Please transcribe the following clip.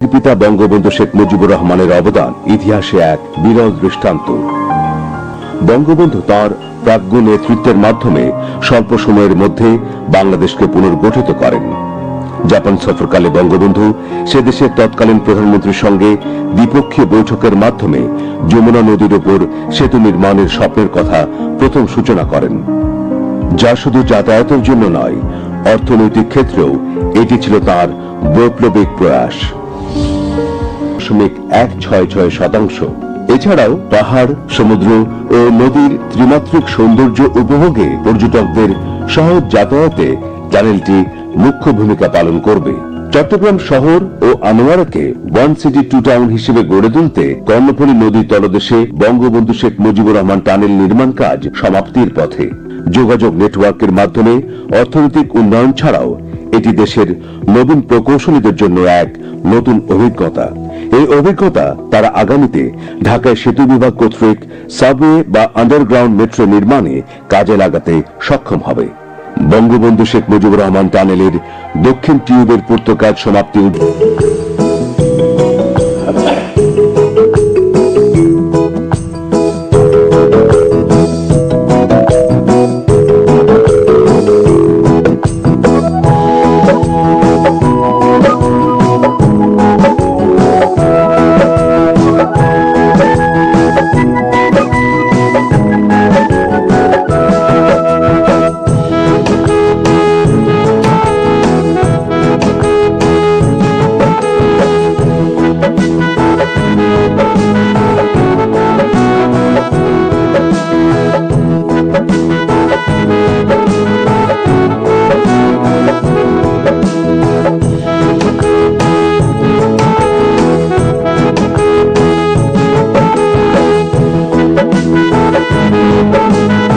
পিতা বঙ্গবন্ধু শেখ মুজিবুর রহমানের অবদান ইতিহাসে এক বিরল দৃষ্টান্ত। বঙ্গবন্ধু তার প্রাজ্ঞ নেতৃত্বের মাধ্যমে স্বল্প সময়ের মধ্যে বাংলাদেশকে পুনর্গঠিত করেন। জাপান সফরকালে বঙ্গবন্ধু সে দেশের তৎকালীন প্রধানমন্ত্রীর সঙ্গে দ্বিপক্ষীয় বৈঠকের মাধ্যমে যমুনা নদীর ওপর সেতু নির্মাণের স্বপ্নের কথা প্রথম সূচনা করেন। যা শুধু যাতায়াতের জন্য নয়, অর্থনৈতিক ক্ষেত্রেও এটি ছিল তার বৈপ্লবিক প্রয়াস। দশমিক এক ছয় ছয় শতাংশ। এছাড়াও পাহাড়, সমুদ্র ও নদীর ত্রিমাত্রিক সৌন্দর্য উপভোগে পর্যটকদের সহজ যাতায়াতে চ্যানেলটি মুখ্য ভূমিকা পালন করবে। চট্টগ্রাম শহর ও আনোয়ারাকে ওয়ান সিটি টু টাউন হিসেবে গড়ে তুলতে কর্ণফুলী নদীর তলদেশে বঙ্গবন্ধু শেখ মুজিবুর রহমান টানেল নির্মাণ কাজ সমাপ্তির পথে। যোগাযোগ নেটওয়ার্কের মাধ্যমে অর্থনৈতিক উন্নয়ন ছাড়াও এটি দেশের নবীন প্রকৌশলীদের জন্য এক নতুন অভিজ্ঞতা। এই অভিজ্ঞতা তারা আগামীতে ঢাকায় সেতু বিভাগ কর্তৃক সাবওয়ে বা আন্ডারগ্রাউন্ড মেট্রো নির্মাণে কাজে লাগাতে সক্ষম হবে। বঙ্গবন্ধু শেখ মুজিবুর রহমান টানেলের দক্ষিণ টিউবের পূর্ত কাজ সমাপ্তি Música